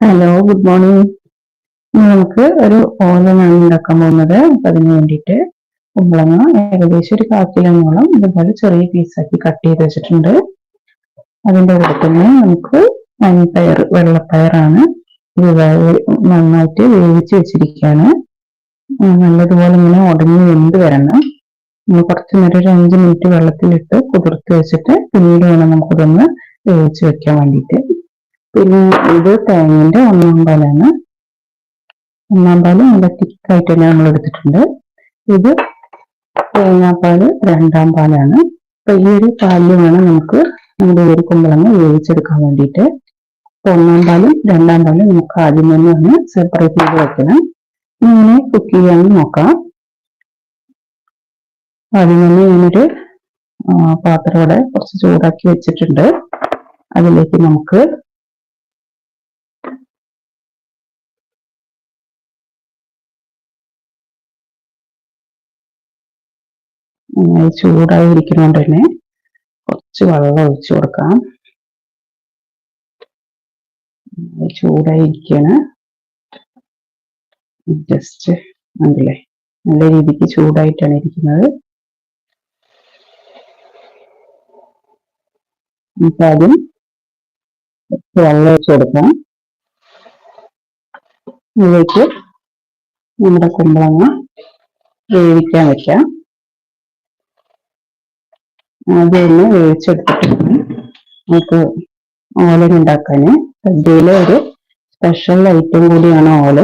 Hello good morning നമുക്ക് ഒരു ഓലനാണ് ഉണ്ടാക്കാൻ പോകുന്നത്. അപ്പൊ അതിന് വേണ്ടിയിട്ട് കുമ്പളങ്ങ ഏകദേശം ഒരു കാക്കിലങ്ങോളം ഇതുപോലെ ചെറിയ പീസാക്കി കട്ട് ചെയ്ത് വെച്ചിട്ടുണ്ട്. അതിന്റെ കൂടെ തന്നെ നമുക്ക് മൺപയർ വെള്ളപ്പയറാണ് ഇത് നന്നായിട്ട് വേവിച്ച് വെച്ചിരിക്കുകയാണ്. നല്ലതുപോലെ ഇങ്ങനെ ഉടഞ്ഞു വെന്ത് വരണം. നമ്മൾ കുറച്ചു നേരം ഒരു അഞ്ച് മിനിറ്റ് വെള്ളത്തിലിട്ട് കുതിർത്ത് വെച്ചിട്ട് പിന്നീട് വേണം നമുക്കിതൊന്ന് വേവിച്ച് വെക്കാൻ വേണ്ടിയിട്ട്. പിന്നെ ഇത് തേങ്ങന്റെ ഒന്നാം പാലാണ്. ഒന്നാം പാൽ നല്ല തിക്കായിട്ട് തന്നെ നമ്മൾ എടുത്തിട്ടുണ്ട്. ഇത് തേങ്ങാപ്പാൽ രണ്ടാം പാലാണ്. അപ്പൊ ഈ ഒരു പാലിൽ വേണം നമുക്ക് നമ്മുടെ ഒരു കുമ്പളങ്ങ വേവിച്ചെടുക്കാൻ വേണ്ടിയിട്ട്. അപ്പൊ ഒന്നാം പാലും രണ്ടാം പാലും നമുക്ക് ആദ്യം തന്നെ ഒന്ന് സെപ്പറേറ്റ് ചെയ്ത് വെക്കണം. ഇങ്ങനെ കുക്ക് ചെയ്യാൻ നോക്കാം. ആദ്യം തന്നെ ഞാനൊരു പാത്രം ഇവിടെ കുറച്ച് ചൂടാക്കി വെച്ചിട്ടുണ്ട്. അതിലേക്ക് നമുക്ക് ചൂടായി ഇരിക്കുന്നതുകൊണ്ട് തന്നെ കുറച്ച് വെള്ളം ഒഴിച്ചു കൊടുക്കാം. ചൂടായി ഇരിക്കുകയാണ് ജസ്റ്റ് ഉണ്ടല്ലേ നല്ല രീതിക്ക് ചൂടായിട്ടാണ് ഇരിക്കുന്നത്. നമുക്ക് ആദ്യം വെള്ളം ഒഴിച്ചു കൊടുക്കാം. ഇതിലേക്ക് നമ്മുടെ കുമ്പളങ്ങ വേവിക്കാൻ വെക്കാം. ആദ്യം ഒന്ന് വേവിച്ചെടുത്തിട്ടുണ്ട്. നമുക്ക് ഓലൻ ഉണ്ടാക്കാൻ സദ്യയിലെ ഒരു സ്പെഷ്യൽ ഐറ്റം കൂടിയാണ് ഓൽ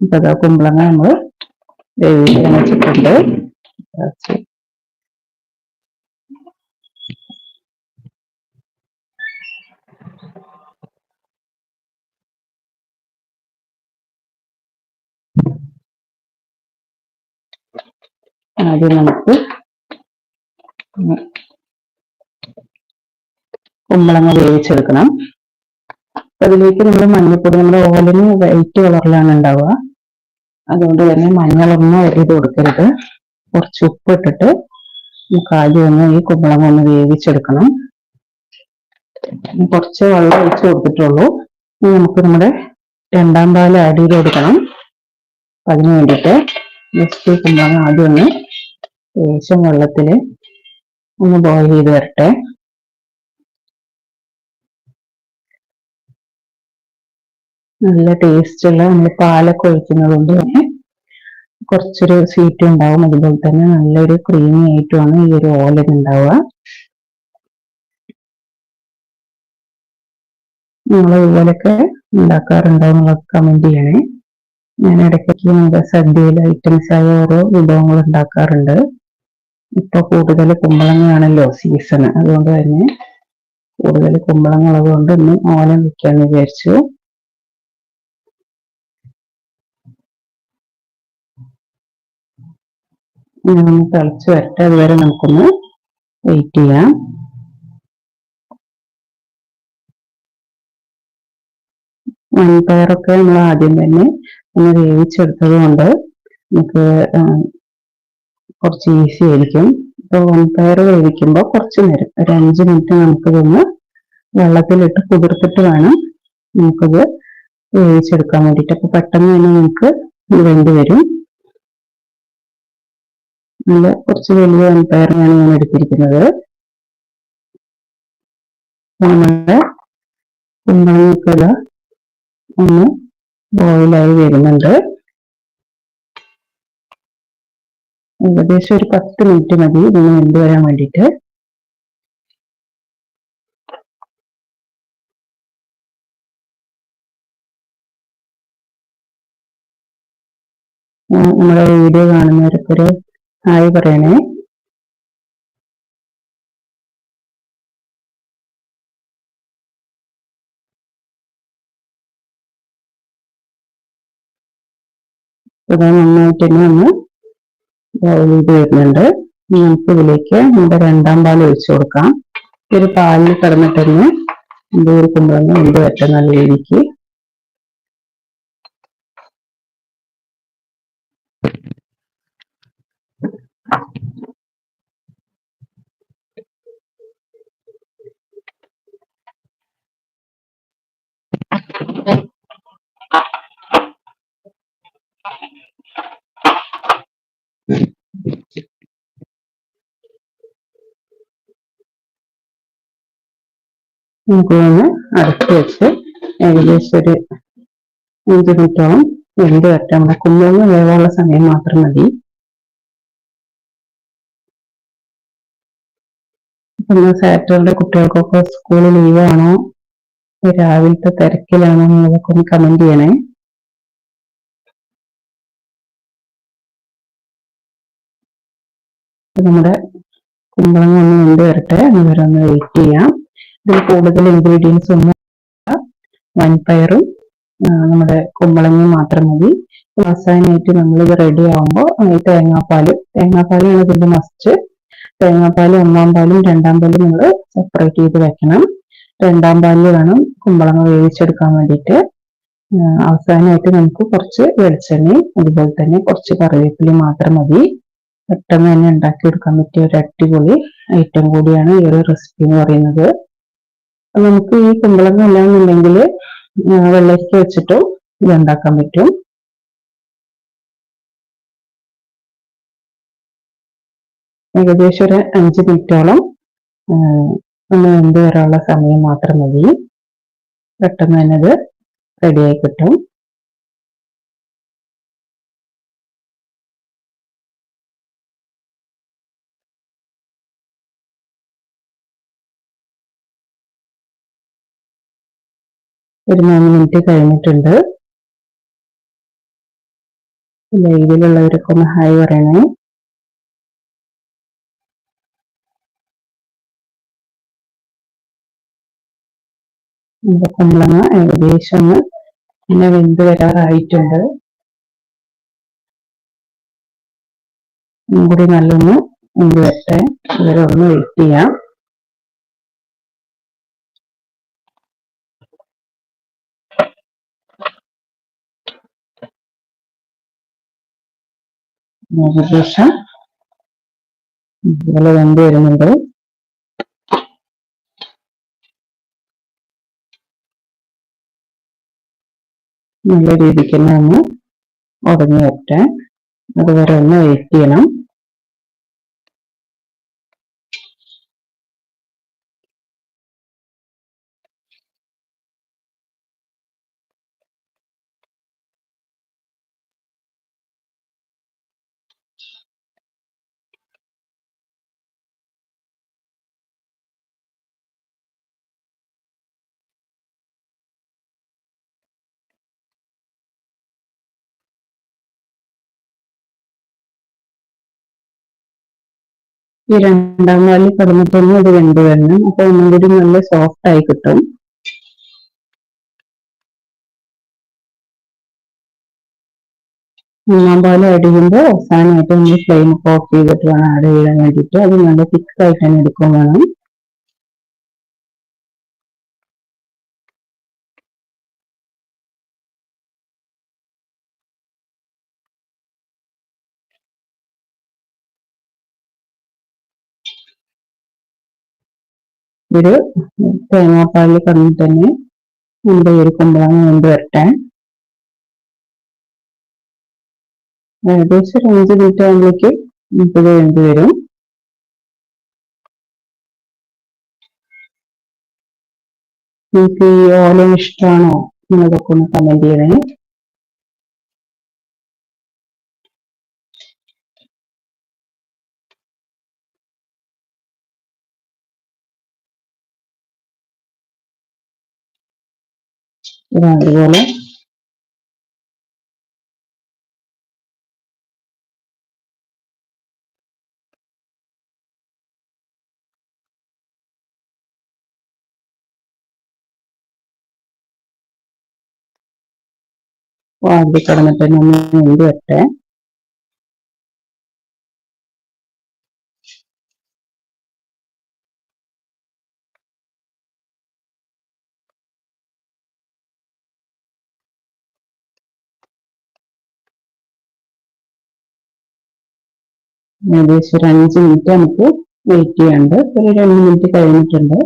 അപ്പൊ കുമ്പളങ്ങ നമ്മൾ വേവിക്കാൻ വെച്ചിട്ടുണ്ട്. ആദ്യം നമുക്ക് കുമ്പളങ്ങ വേവിച്ചെടുക്കണം. അതിലേക്ക് നമ്മൾ മഞ്ഞൾപ്പൊടി നമ്മുടെ ഓലിന് വൈറ്റ് കളറിലാണ് ഉണ്ടാവുക. അതുകൊണ്ട് തന്നെ മഞ്ഞളൊന്നും അരി കൊടുക്കരുത്. കുറച്ച് ഉപ്പ് ഇട്ടിട്ട് നമുക്ക് ആദ്യം ഒന്ന് ഈ കുമ്പളങ്ങ ഒന്ന് വേവിച്ചെടുക്കണം. കുറച്ച് വെള്ളം ഒഴിച്ച് കൊടുത്തിട്ടുള്ളൂ. ഇനി നമുക്ക് നമ്മുടെ രണ്ടാം പാൽ ആഡ് ചെയ്ത് കൊടുക്കണം. അതിന് വേണ്ടിയിട്ട് ജസ്റ്റ് കുമ്പളങ്ങ ആദ്യം ഒന്ന് ലേശം വെള്ളത്തിൽ ഒന്ന് ബോയിൽ ചെയ്ത് വരട്ടെ. നല്ല ടേസ്റ്റുള്ള നമ്മൾ പാലൊക്കെ ഒഴിക്കുന്നത് കൊണ്ട് തന്നെ കുറച്ചൊരു സ്വീറ്റ് ഉണ്ടാവും. അതുപോലെ തന്നെ നല്ലൊരു ക്രീമി ആയിട്ടുമാണ് ഈ ഒരു ഓലൻ ഉണ്ടാവുക. നിങ്ങൾ ഇതുപോലൊക്കെ ഉണ്ടാക്കാറുണ്ടോ എന്നുള്ളത് കമന്റ് ചെയ്യണേ. ഞാൻ ഇടയ്ക്കൊക്കെ നമ്മുടെ സദ്യയിൽ ആയ ഓരോ വിഭവങ്ങൾ ഉണ്ടാക്കാറുണ്ട്. ഇപ്പൊ കൂടുതൽ കുമ്പളങ്ങയാണല്ലോ സീസൺ അതുകൊണ്ട് തന്നെ കൂടുതൽ കുമ്പളങ്ങ ഉള്ളതുകൊണ്ട് ഇന്ന് ഓലം വെക്കാന്ന് വിചാരിച്ചു. ഞാനൊന്ന് തിളച്ച് വരട്ടെ അതുവരെ നമുക്കൊന്ന് വെയിറ്റ് ചെയ്യാം. മൺപയറൊക്കെ നമ്മൾ ആദ്യം തന്നെ ഒന്ന് വേവിച്ചെടുത്തത് കൊണ്ട് നമുക്ക് കുറച്ച് ഈസി ആയിരിക്കും. ഇപ്പോൾ വൻപയർ വേവിക്കുമ്പോൾ കുറച്ച് നേരം ഒരു അഞ്ച് മിനിറ്റ് നമുക്കിതൊന്ന് വെള്ളത്തിലിട്ട് കുതിർത്തിട്ട് വേണം നമുക്കത് വേവിച്ചെടുക്കാൻ വേണ്ടിയിട്ട്. അപ്പോൾ പെട്ടെന്ന് തന്നെ നമുക്ക് വെന്ത് വരും. നല്ല കുറച്ച് വലിയ വൻപയറാണ് ഞാൻ എടുത്തിരിക്കുന്നത്. നമ്മുടെ കുമ്പളങ്ങക്കുള്ള ഒന്ന് ബോയിലായി വരുന്നുണ്ട്. ഏകദേശം ഒരു പത്ത് മിനിറ്റ് മതി. നിങ്ങൾ വെന്ത് വരാൻ വേണ്ടിയിട്ട്? നമ്മുടെ വീഡിയോ കാണുന്നവർക്ക് ഒരു ഹായ് പറയണേ. ഇത് നന്നായിട്ട് തന്നെ ഒന്ന് ചെയ്ത് വരുന്നുണ്ട്. നമുക്ക് ഇതിലേക്ക് നമ്മുടെ രണ്ടാം പാൽ ഒഴിച്ചു കൊടുക്കാം. ഒരു പാലിൽ കിടന്നിട്ടൊന്ന് എന്തെങ്കിലും എന്ത് കുമ്പളങ്ങ ഉണ്ട് പറ്റും നല്ല രീതിക്ക്. നമുക്ക് ഒന്ന് അടച്ചു വെച്ച് ഏകദേശം ഒരു അഞ്ച് മിനിറ്റോളം വെന്ത് വരട്ടെ. നമ്മുടെ കുമ്പളങ്ങ വേവാനുള്ള സമയം മാത്രം മതി. ഇന്ന് സാറ്റർഡേ കുട്ടികൾക്കൊക്കെ സ്കൂൾ ലീവാണോ? രാവിലത്തെ തിരക്കിലാണോ എന്നുള്ളതൊക്കെ ഒന്ന് കമന്റ് ചെയ്യണേ. നമ്മുടെ കുമ്പളങ്ങ ഒന്ന് വെന്ത് വരട്ടെ. അതുവരെ ഒന്ന് വെയിറ്റ് ചെയ്യാം. ഇതിൽ കൂടുതൽ ഇൻഗ്രീഡിയൻസ് ഒന്നും വൻപയറും നമ്മുടെ കുമ്പളങ്ങയും മാത്രം മതി. അവസാനമായിട്ട് നമ്മളിത് റെഡി ആകുമ്പോൾ തേങ്ങാപ്പാൽ. തേങ്ങാപ്പാലാണ് ഇതിന്റെ മസ്റ്റ് തേങ്ങാപ്പാൽ ഒന്നാം പാലും രണ്ടാം പാലും നമ്മൾ സെപ്പറേറ്റ് ചെയ്ത് വെക്കണം. രണ്ടാം പാലിൽ വേണം കുമ്പളങ്ങ വേവിച്ചെടുക്കാൻ വേണ്ടിയിട്ട്. അവസാനമായിട്ട് നമുക്ക് കുറച്ച് വെളിച്ചെണ്ണയും അതുപോലെ തന്നെ കുറച്ച് കറിവേപ്പിലയും മാത്രം മതി. പെട്ടെന്ന് തന്നെ ഉണ്ടാക്കി കൊടുക്കാൻ പറ്റിയ ഒരു അടിപൊളി ഐറ്റം കൂടിയാണ് ഈ ഒരു റെസിപ്പി എന്ന് പറയുന്നത്. നമുക്ക് ഈ കുമ്പളങ്ങ ഇല്ലാന്നുണ്ടെങ്കിൽ വെള്ളരിക്ക വെച്ചിട്ടും ഇത് ഉണ്ടാക്കാൻ പറ്റും. ഏകദേശം ഒരു അഞ്ച് മിനിറ്റോളം ഒന്ന് വെന്ത് വരാനുള്ള സമയം മാത്രം മതി. പെട്ടെന്ന് തന്നെ ഇത് റെഡിയായി കിട്ടും. ഒരു മൂന്ന് മിനിറ്റ് കഴിഞ്ഞിട്ടുണ്ട്. ലൈവിലുള്ളവരൊക്കെ ഒന്ന് ഹായ് പറയണേ. കുമ്പളങ്ങ ഏകദേശം ഒന്ന് പിന്നെ വെന്ത് വരാറായിട്ടുണ്ട്. കൂടി നല്ലൊന്ന് വെന്ത് വരട്ടെ. ഇവരെ ഒന്ന് വെയിറ്റ് ചെയ്യാം. ഏകദേശം ഇതുപോലെ വെന്ത് വരുന്നുണ്ട് നല്ല രീതിക്ക് തന്നെ ഒന്ന് ഉടഞ്ഞു വരട്ടെ. അതുവരെ ഒന്ന് വെയിറ്റ് ചെയ്യണം. ഈ രണ്ടാം വാലിൽ കടന്നിട്ടൊന്നും ഇത് വെന്ത് വരണം. അപ്പൊ ഒന്നും കൂടി നല്ല സോഫ്റ്റ് ആയി കിട്ടും. മൂന്നാം പാൽ ആഡ് ചെയ്യുമ്പോൾ അവസാനമായിട്ട് നമ്മൾ ഫ്ലെയിം ഓഫ് ചെയ്തിട്ട് വേണം ആഡ് ചെയ്യാൻ വേണ്ടിയിട്ട്. അത് നല്ല തിക്ക് ആയിട്ട് തന്നെ എടുക്കും വേണം. ഒരു തേങ്ങാപ്പാലിൽ കടന്നിട്ട് തന്നെ നമ്മുടെ ഒരു കുമ്പളങ്ങ വെന്ത് വരട്ടെ. ഏകദേശം ഒരു അഞ്ച് മിനിറ്റ് ആകുമ്പോഴേക്ക് മുപ്പത് വെന്ത് വരും. നിങ്ങൾക്ക് ഈ ഓല ഇഷ്ടമാണോ? എന്നതൊക്കെ ഒന്ന് കമന്റ് ചെയ്യണേ. അതുപോലെ വാടി കിടന്നിട്ട് നമ്മൾ എന്ത് വരട്ടെ ഏകദേശം ഒരു അഞ്ച് മിനിറ്റ് നമുക്ക് വെയിറ്റ് ചെയ്യാണ്ട് ഒരു രണ്ട് മിനിറ്റ് കഴിഞ്ഞിട്ടുണ്ട്.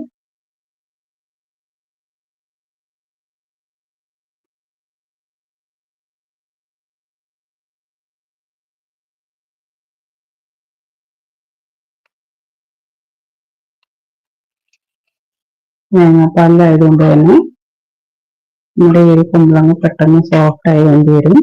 തേങ്ങാപ്പാലിലായതുകൊണ്ട് തന്നെ നമ്മുടെ ഈ കുമ്പളങ്ങ പെട്ടെന്ന് സോഫ്റ്റ് ആയി വേണ്ടി വരും.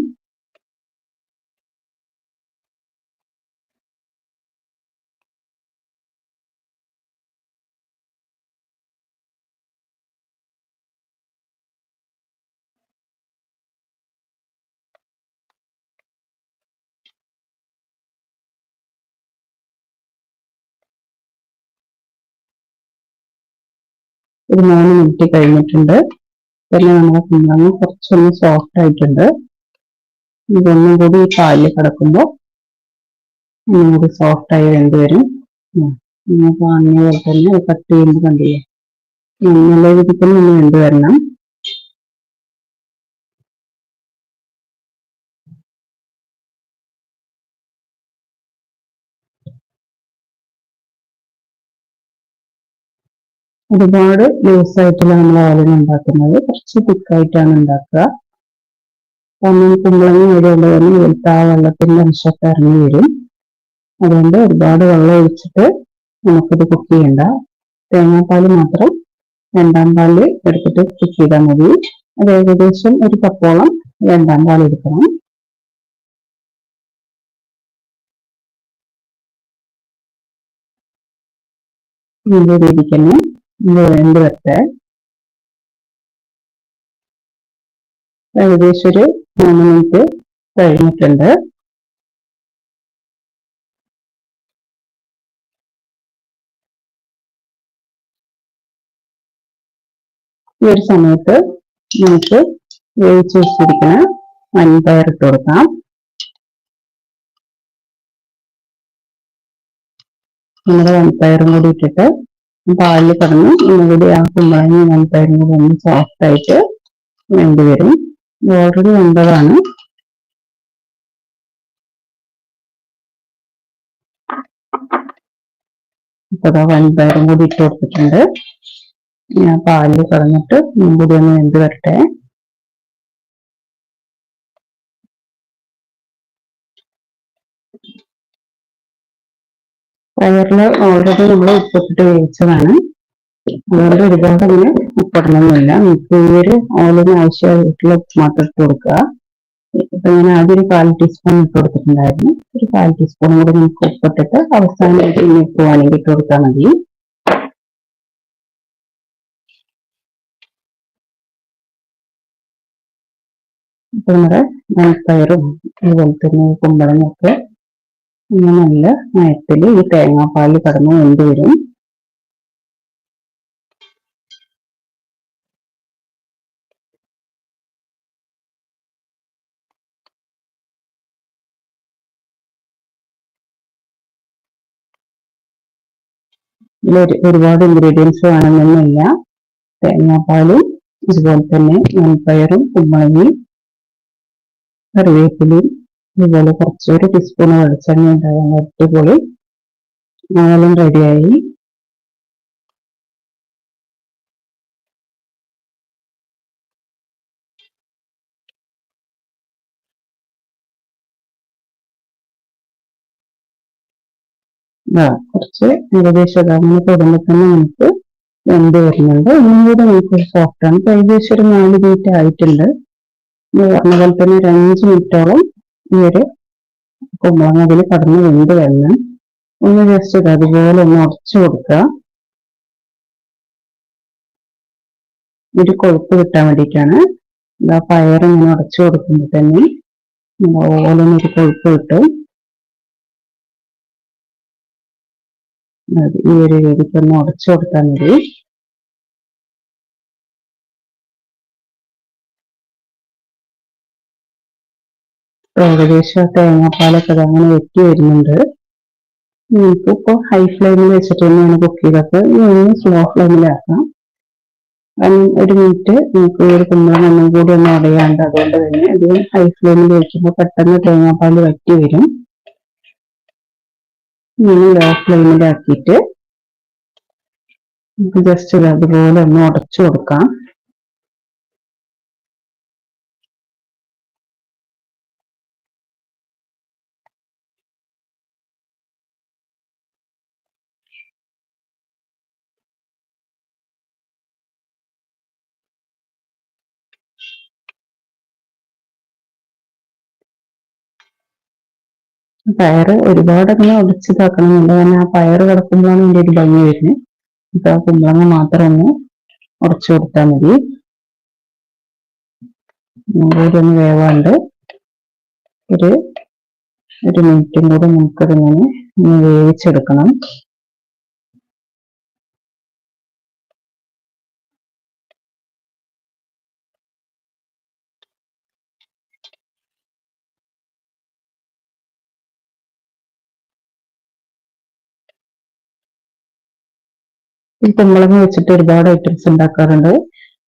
ഒരു മൂന്ന് മിനിറ്റ് കഴിഞ്ഞിട്ടുണ്ട്. പിന്നെ നമ്മുടെ കുമ്പളങ്ങ കുറച്ചൊന്ന് സോഫ്റ്റ് ആയിട്ടുണ്ട്. ഇതൊന്നും കൂടി ഈ പാലിൽ കിടക്കുമ്പോൾ ഒന്നും കൂടി സോഫ്റ്റ് ആയി വെന്ത് വരും. നിങ്ങൾ കാണുന്ന പോലെ തന്നെ കട്ട് ചെയ്യുമ്പോൾ കണ്ടില്ലേ? നല്ല രീതിക്ക് ഒന്ന് വെന്ത് വരണം. ഒരുപാട് ലൂസ് ആയിട്ടുള്ള നമ്മൾ ഓലൻ ഉണ്ടാക്കുന്നത്. കുറച്ച് തിക്കായിട്ടാണ് ഉണ്ടാക്കുക. കാരണം കുമ്പളങ്ങ ആയതുകൊണ്ട് തന്നെ വെളുത്ത ആ വെള്ളത്തിന്റെ അംശമൊക്കെ ഇറങ്ങി വരും. അതുകൊണ്ട് ഒരുപാട് വെള്ളം ഒഴിച്ചിട്ട് നമുക്കിത് കുക്ക് ചെയ്യണ്ട. തേങ്ങാപ്പാൽ മാത്രം രണ്ടാം പാൽ എടുത്തിട്ട് കുക്ക് ചെയ്താൽ മതി. അത് ഏകദേശം ഒരു കപ്പോളം രണ്ടാം പാൽ എടുക്കണം. ഇതിന്റെ രീതിക്ക് തന്നെ വെന്ത് വരട്ടെ ഏകദേശം ഒരു മൂന്ന് മിനിറ്റ് കഴിഞ്ഞിട്ടുണ്ട്. ഈ ഒരു സമയത്ത് നമുക്ക് വേവിച്ച് വെച്ചിരിക്കുന്ന വൻപയർ ഇട്ട് കൊടുക്കാം. നമ്മുടെ വൻപയറും കൂടി ഇട്ടിട്ട് പാലിൽ കിടന്ന് ഒന്നുകൂടി ആ കുമ്പളങ്ങി വൻപയറും കൂടി ഒന്ന് സോഫ്റ്റ് ആയിട്ട് വേണ്ടി വരും. ഓൾറെഡി വെന്തതാണ് ഇപ്പൊ വൻപയറും കൂടി ഇട്ട് കൊടുത്തിട്ടുണ്ട്. ഞാൻ പാലിൽ കിടന്നിട്ട് കൂടി ഒന്ന് വെന്ത് വരട്ടെ. പയറിൽ ഓൾറെഡി നമ്മൾ ഉപ്പിട്ട് വേവിച്ചതാണ്. അതുകൊണ്ട് ഒരുപാട് അങ്ങനെ ഉപ്പിടണമെന്നില്ല നമുക്ക് ഈ ഒരു ഓലിന് ആവശ്യമായിട്ടുള്ള ഉപ്പ് മാത്രം ഇട്ട് കൊടുക്കുക. ഇപ്പൊ ഞാൻ ആദ്യം ഒരു കാൽ ടീസ്പൂൺ ഇട്ട് കൊടുത്തിട്ടുണ്ടായിരുന്നു. ഒരു കാൽ ടീസ്പൂൺ കൂടി നമുക്ക് ഉപ്പിട്ടിട്ട് അവസാനമായിട്ട് ഇനി ഉപ്പ് വേണമെങ്കിൽ ഇട്ട് കൊടുത്താൽ മതി. ഇപ്പൊ നമ്മുടെ നെൽപ്പയറും അതുപോലെ തന്നെ കുമ്പളങ്ങൊക്കെ ഇങ്ങനെ നല്ല മയത്തിൽ ഈ തേങ്ങാപ്പാൽ കടന്ന് കൊണ്ടുവരും ഒരുപാട് ഇൻഗ്രീഡിയൻസ് വേണമെന്നില്ല തേങ്ങാപ്പാലും അതുപോലെ തന്നെ മൺപയറും കുമ്മളങ്ങയും കറിവേപ്പിലയും ഇതുപോലെ കുറച്ച് ഒരു ടീസ്പൂൺ വെളിച്ചെണ്ണ ഉണ്ടാകാൻ അടിപൊളി. നാലും റെഡിയായി കുറച്ച് ഏകദേശം അങ്ങനെ തുടങ്ങി തന്നെ നമുക്ക് വെന്ത് വരുന്നുണ്ട്. ഒന്നും കൂടെ നമുക്ക് സോഫ്റ്റ് ആണ്. ഏകദേശം ഒരു നാല് മിനിറ്റ് ആയിട്ടുണ്ട്. പറഞ്ഞ പോലെ തന്നെ ഒരു അഞ്ച് മിനിറ്റോളം ഈ ഒരു കുമ്പളങ്ങ അതിൽ കടന്ന് വെന്ത് വന്ന് ഒന്ന് ജസ്റ്റ് ഇത് അതുപോലെ ഒന്ന് ഉടച്ചു കൊടുക്കുക. ഒരു കൊഴുപ്പ് കിട്ടാൻ വേണ്ടിയിട്ടാണ്. ആ പയർ ഇങ്ങനെ ഉടച്ചു കൊടുക്കുമ്പോൾ തന്നെ ഓലൊന്നൊരു കൊഴുപ്പ് കിട്ടും. ഈ ഒരു രീതിക്ക് ഒന്ന് ഉടച്ചു കൊടുത്താൽ മതി. ഏകദേശം തേങ്ങാപ്പാലൊക്കെ അങ്ങനെ വെറ്റി വരുന്നുണ്ട്. ഇപ്പൊ ഹൈ ഫ്ലെയിമിൽ വെച്ചിട്ട് തന്നെയാണ് കുക്ക് ചെയ്തത്. ഇനി സ്ലോ ഫ്ലെയിമിലാക്കാം ഒരു മിനിറ്റ് നമുക്ക് ഒരു കുമ്പളം ഒന്നും കൂടി ഒന്ന് അടയാണ്ട് അതുകൊണ്ട് തന്നെ അധികം ഹൈ ഫ്ലെയിമിൽ വെക്കുമ്പോൾ പെട്ടെന്ന് തേങ്ങാപ്പാൽ വറ്റി വരും. ഇനി ലോ ഫ്ലെയിമിലാക്കിയിട്ട് നമുക്ക് ജസ്റ്റ് അതുപോലെ ഒന്ന് ഉടച്ചു കൊടുക്കാം. പയറ് ഒരുപാട് അങ്ങനെ ഉടച്ചിതാക്കണമെന്നില്ല കാരണം ആ പയറ് കിടക്കുമ്പോഴാണ് ഇതിന്റെ ഒരു ഭംഗി വരുന്നത്. ഇപ്പൊ ആ കുമ്പളങ്ങ മാത്രം ഒന്ന് ഉടച്ചു കൊടുത്താൽ മതി. ഒന്ന് വേവാണ്ട് ഒരു ഒരു മിനിറ്റും കൂടെ നമുക്കതിങ്ങനെ വേവിച്ചെടുക്കണം. ഈ കുമ്പളങ്ങ വെച്ചിട്ട് ഒരുപാട് ഐറ്റംസ് ഉണ്ടാക്കാറുണ്ട്.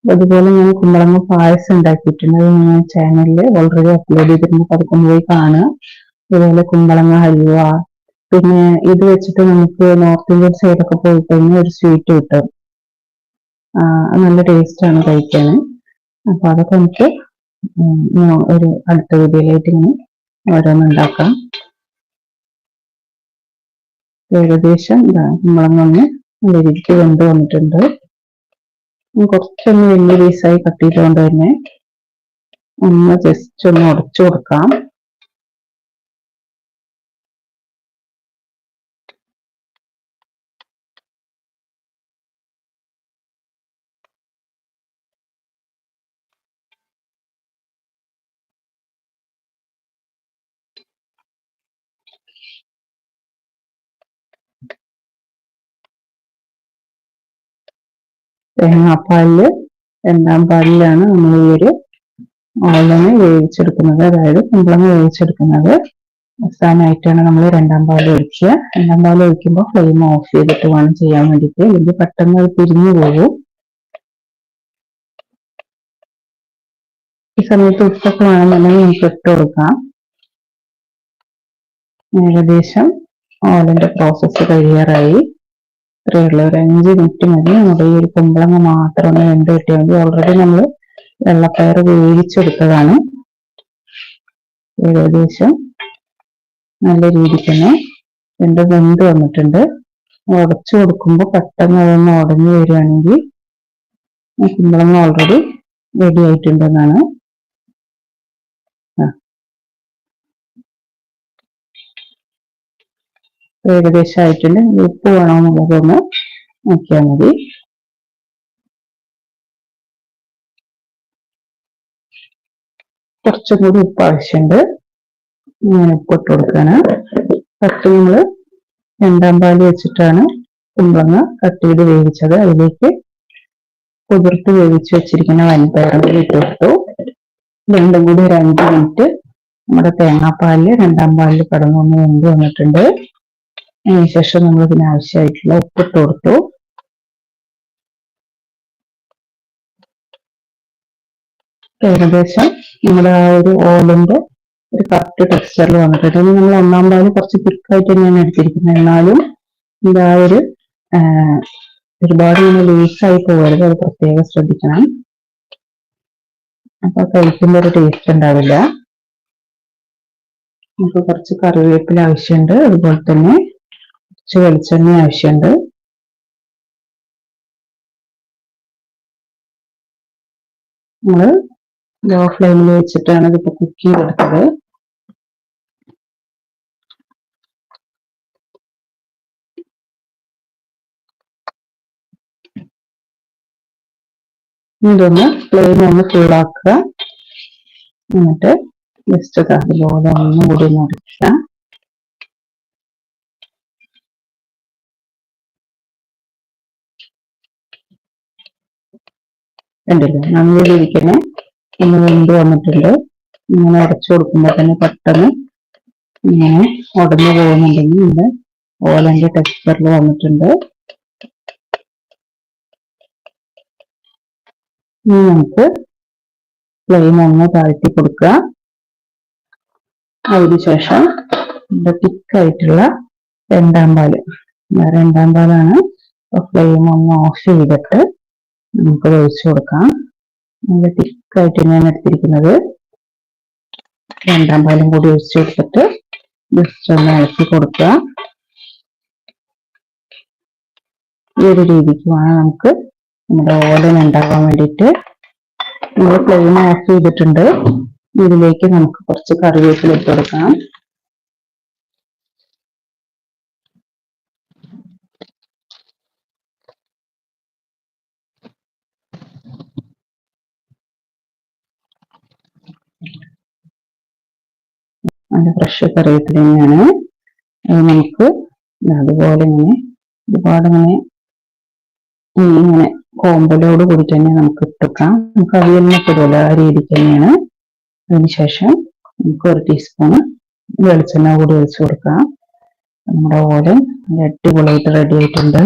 അതുപോലെ ഞാൻ കുമ്പളങ്ങ പായസം ഉണ്ടാക്കിയിട്ടുണ്ട്. അത് ഞാൻ ചാനലിൽ ഓൾറെഡി അപ്ലോഡ് ചെയ്തിട്ടുണ്ട്. പതുക്കം പോയി കാണുക. അതുപോലെ കുമ്പളങ്ങ ഹൽവ. പിന്നെ ഇത് വെച്ചിട്ട് നമുക്ക് നോർത്ത് ഇന്ത്യൻ സൈഡൊക്കെ പോയി കഴിഞ്ഞാൽ ഒരു സ്വീറ്റ് കിട്ടും. നല്ല ടേസ്റ്റ് ആണ് കഴിക്കാൻ. അപ്പൊ അതൊക്കെ നമുക്ക് ഒരു അടുത്ത വീഡിയോയിലായിട്ട് ഇങ്ങനെ ഓരോന്നുണ്ടാക്കാം ഏകദേശം കുമ്പളങ്ങ ഒന്ന് നല്ല രീതിക്ക് വന്നിട്ടുണ്ട് കുറച്ചൊന്ന് വലിയ പീസായി കട്ട് ചെയ്തുകൊണ്ട് തന്നെ ഒന്ന് ജസ്റ്റ് ഒന്ന് ഉടച്ചു കൊടുക്കാം. തേങ്ങാപ്പാലിൽ രണ്ടാം പാലിലാണ് നമ്മൾ ഈ ഒരു ഓളനെ വേവിച്ചെടുക്കുന്നത്. അതായത് കുമ്പളങ്ങ വേവിച്ചെടുക്കുന്നത്. അവസാനമായിട്ടാണ് നമ്മൾ രണ്ടാം പാൽ ഒഴിക്കുക. രണ്ടാം പാൽ ഒഴിക്കുമ്പോൾ ഫ്ലെയിം ഓഫ് ചെയ്തിട്ട് വേണം ചെയ്യാൻ വേണ്ടിയിട്ട്. അല്ലെങ്കിൽ പെട്ടെന്ന് അത് പിരിഞ്ഞു പോകും. ഈ സമയത്ത് ഉപ്പൊക്കെ വേണമെന്നുണ്ടെങ്കിൽ നമുക്ക് ഇട്ട് കൊടുക്കാം. ഏകദേശം ഓലന്റെ പ്രോസസ്സ് കഴിയാറായി. ഇത്രയുള്ള. ഒരു അഞ്ച് മിനിറ്റ് മതി. നമ്മുടെ ഈ ഒരു കുമ്പളങ്ങ മാത്രം ഒന്ന് വെന്ത് കിട്ടിയാൽ മതി ഓൾറെഡി നമ്മൾ വെള്ളപ്പയർ വേവിച്ചെടുത്തതാണ്. ഏകദേശം നല്ല രീതിക്ക് തന്നെ എന്റെ വെന്ത് വന്നിട്ടുണ്ട്. ഉടച്ചു കൊടുക്കുമ്പോൾ പെട്ടെന്ന് അതൊന്ന് ഉടഞ്ഞു വരികയാണെങ്കിൽ കുമ്പളങ്ങ ഓൾറെഡി റെഡി ആയിട്ടുണ്ടെന്നാണ് ഏകദേശം ആയിട്ടുണ്ട് ഉപ്പ് വേണമെന്നുള്ളതൊന്ന് നോക്കിയാൽ മതി. കുറച്ചും കൂടി ഉപ്പ് ആവശ്യമുണ്ട്. ഞാൻ ഉപ്പ് ഇട്ട് കൊടുക്കുകയാണ്. കട്ട് നമ്മൾ രണ്ടാം പാൽ വെച്ചിട്ടാണ് കുമ്പളങ്ങ കട്ട് ചെയ്ത് വേവിച്ചത്. അതിലേക്ക് കുതിർത്ത് വേവിച്ച് വെച്ചിരിക്കുന്ന വൻപയറും കൂടി ഇട്ട് കൊടുത്തു. രണ്ടും കൂടി ഒരു അഞ്ച് മിനിറ്റ് നമ്മുടെ തേങ്ങാപ്പാലിൽ രണ്ടാം പാലിൽ കടന്നു വെന്ത് വന്നിട്ടുണ്ട്. അതിനുശേഷം നമ്മൾ ഇതിന് ആവശ്യമായിട്ടുള്ള ഉപ്പിട്ട് കൊടുത്തു. ഏകദേശം നമ്മുടെ ആ ഒരു ഓലിന്റെ ഒരു കറക്റ്റ് ടെക്സ്ചറിൽ വന്നിട്ടുണ്ട്. ഇനി നമ്മൾ ഒന്നാം പാൽ കുറച്ച് തിക്കായിട്ട് തന്നെയാണ് എടുത്തിരിക്കുന്നത്. എന്നാലും ഇത് ആ ഒരു ഒരുപാട് ഇങ്ങനെ ലൂസായി പോകരുത്. അത് പ്രത്യേകം ശ്രദ്ധിക്കണം. അപ്പൊ കഴിക്കുമ്പോൾ ഒരു ടേസ്റ്റ് ഉണ്ടാവില്ല. നമുക്ക് കുറച്ച് കറിവേപ്പില ആവശ്യമുണ്ട്. അതുപോലെ തന്നെ കുറച്ച് വെളിച്ചെണ്ണ ആവശ്യമുണ്ട്. നമ്മൾ ലോ ഫ്ലെയിമിൽ വെച്ചിട്ടാണ് ഇതിപ്പോ കുക്ക് ചെയ്തെടുത്തത്. ഇതൊന്ന് ഫ്ലെയിം ഒന്ന് ചൂടാക്കുക. എന്നിട്ട് ജസ്റ്റ് അതുപോലെ ഒന്ന് കൂടി മുറിക്കുക കണ്ടില്ലേ? നന്നായിരിക്കണേ ഒന്ന് വെന്ത് വന്നിട്ടുണ്ട്. ഇങ്ങനെ അടച്ചു കൊടുക്കുമ്പോൾ തന്നെ പെട്ടെന്ന് ഇങ്ങനെ ഉടഞ്ഞു പോകുന്നുണ്ടെങ്കിൽ ഇത് ഓലന്റെ ടെക്സ്ചറിൽ വന്നിട്ടുണ്ട്. ഇനി നമുക്ക് ഫ്ലെയിം ഒന്ന് താഴ്ത്തി കൊടുക്കുക. അതിനുശേഷം ഇവിടെ തിക്കായിട്ടുള്ള രണ്ടാം പാൽ. രണ്ടാം പാലാണ്. ഫ്ലെയിം ഒന്ന് ഓഫ് ചെയ്തിട്ട് നമുക്ക് ഒഴിച്ചു കൊടുക്കാം. നല്ല തിക്കായിട്ട് ഞാൻ എടുത്തിരിക്കുന്നത് രണ്ടാം പാലും കൂടി ഒഴിച്ചു കൊടുത്തിട്ട് ജസ്റ്റ് ഒന്ന് ഇളക്കി കൊടുക്കുക. ഈ ഒരു രീതിക്ക് വേണം നമുക്ക് നമ്മുടെ ഓലൻ ഉണ്ടാകാൻ വേണ്ടിയിട്ട്. നമ്മൾ ഫ്ലെയിം ഓഫ് ചെയ്തിട്ടുണ്ട് ഇതിലേക്ക് നമുക്ക് കുറച്ച് കറിവേപ്പില ഇട്ട് കൊടുക്കാം. നല്ല ഫ്രഷ് കറിവേപ്പില തന്നെയാണ്. നമുക്ക് അതുപോലെ ഇങ്ങനെ ഒരുപാട് ഇങ്ങനെ ഇങ്ങനെ കോമ്പലോട് കൂടി തന്നെ നമുക്ക് ഇട്ടേക്കാം. നമുക്ക് അവിയലിനൊക്കെ ഇടുമല്ലോ ആ രീതിക്ക് തന്നെയാണ്. അതിനുശേഷം നമുക്ക് ഒരു ടീസ്പൂണ് വെളിച്ചെണ്ണ കൂടി ഒഴിച്ചു കൊടുക്കാം. നമ്മുടെ ഓലൻ അടിപൊളിയായിട്ട് റെഡി ആയിട്ടുണ്ട്.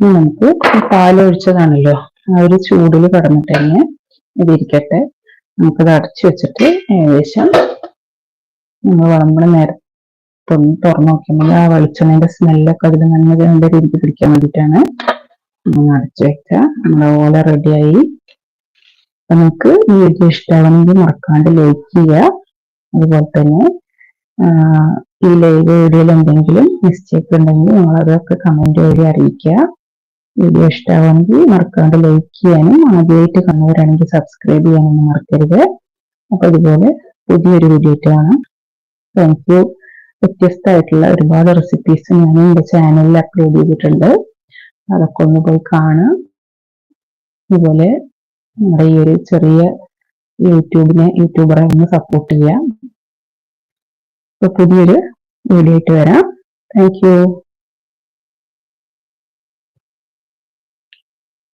നമുക്ക് പാലൊഴിച്ചതാണല്ലോ ആ ഒരു ചൂടിൽ കടന്നിട്ട് തന്നെ ഇതിരിക്കട്ടെ നമുക്കത് അടച്ചു വെച്ചിട്ട് ഏകദേശം നമ്മൾ വിളമ്പണ നേരം തുറന്ന് തുറന്നു നോക്കുമ്പോൾ ആ വെളിച്ചെണ്ണയുടെ സ്മെല്ലൊക്കെ അതിൽ നല്ല നല്ല രീതിക്ക് പിടിക്കാൻ വേണ്ടിയിട്ടാണ് നമ്മൾ അടച്ചു വെക്കുക നമ്മുടെ ഓല റെഡിയായി അപ്പൊ നമുക്ക് ഈ വീഡിയോ ഇഷ്ടമാണെങ്കിൽ മറക്കാണ്ട് ലൈക്ക് ചെയ്യുക. അതുപോലെ തന്നെ ഈ ലൈവ് വീഡിയോയിൽ എന്തെങ്കിലും മിസ്റ്റേക്ക് ഉണ്ടെങ്കിൽ നമ്മൾ അതൊക്കെ കമന്റ് വഴി അറിയിക്കുക. വീഡിയോ ഇഷ്ടമാണെങ്കിൽ മറക്കാണ്ട് ലൈക്ക് ചെയ്യാനും ആദ്യമായിട്ട് കാണുന്നവരാണെങ്കിൽ സബ്സ്ക്രൈബ് ചെയ്യാനൊന്നും മറക്കരുത്. അപ്പൊ ഇതുപോലെ പുതിയൊരു വീഡിയോ കാണാം. യു വ്യത്യസ്തമായിട്ടുള്ള ഒരുപാട് റെസിപ്പീസ് ഞാൻ എന്റെ ചാനലിൽ അപ്ലോഡ് ചെയ്തിട്ടുണ്ട്. അതൊക്കെ ഒന്ന് പോയി കാണാം. ഇതുപോലെ നമ്മുടെ ഈ ഒരു ചെറിയ യൂട്യൂബിനെ യൂട്യൂബറെ ഒന്ന് സപ്പോർട്ട് ചെയ്യാം. അപ്പൊ പുതിയൊരു വീഡിയോ ആയിട്ട് വരാം. താങ്ക്